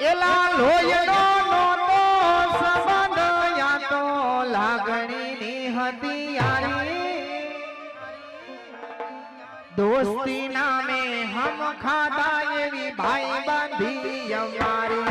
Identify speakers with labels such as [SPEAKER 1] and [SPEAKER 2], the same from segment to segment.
[SPEAKER 1] એલા હતી દોસ્તી નામે હમ ખાધા એવી ભાઈ બાંધી અમારી.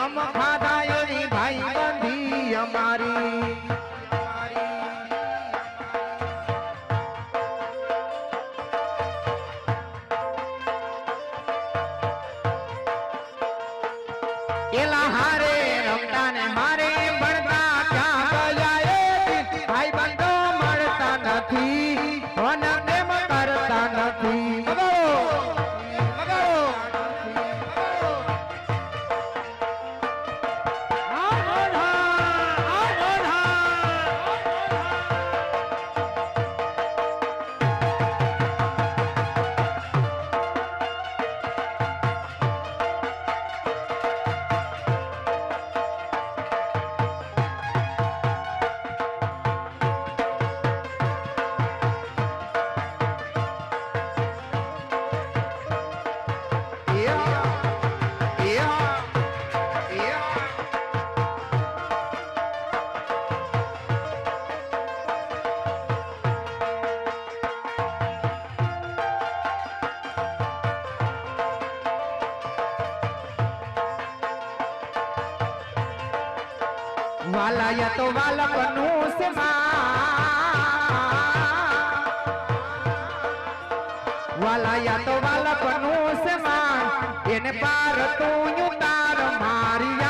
[SPEAKER 1] નામે હમ વાલાયા તો વાલકનું છે વાલાયા તો વાલકનું છે એને પાર તું તાર મારી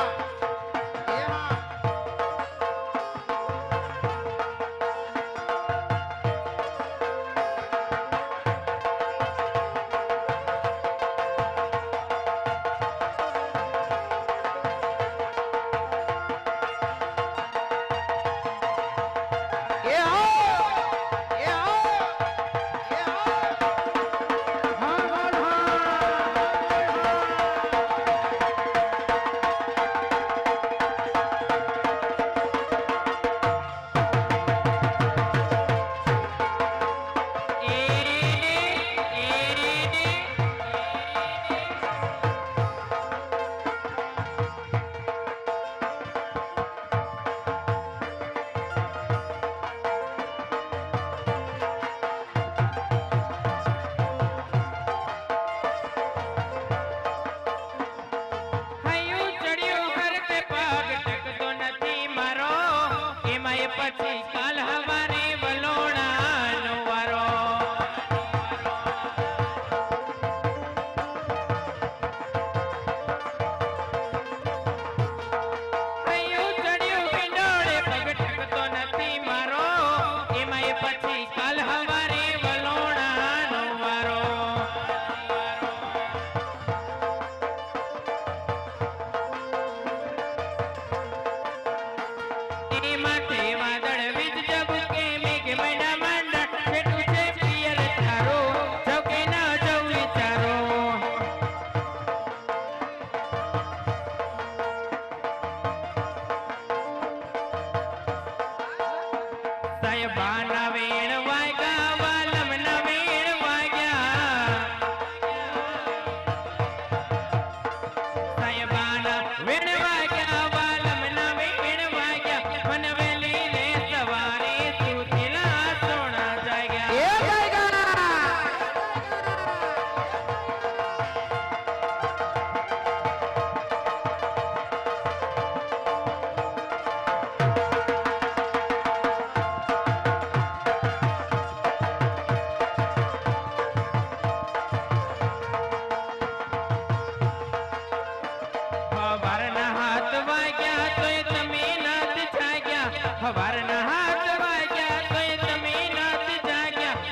[SPEAKER 1] पटी काल हा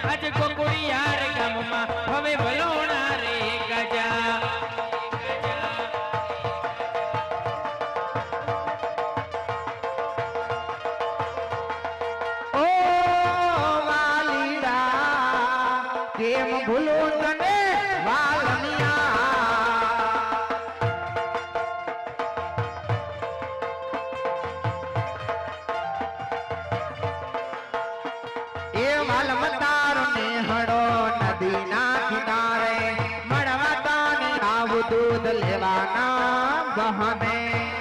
[SPEAKER 1] આજ કોકુડિયાર ગામમાં. હવે વલોણા રે ગજા. ઓ ભૂલું તને માલ મતા દૂધ લેવાના બહાને.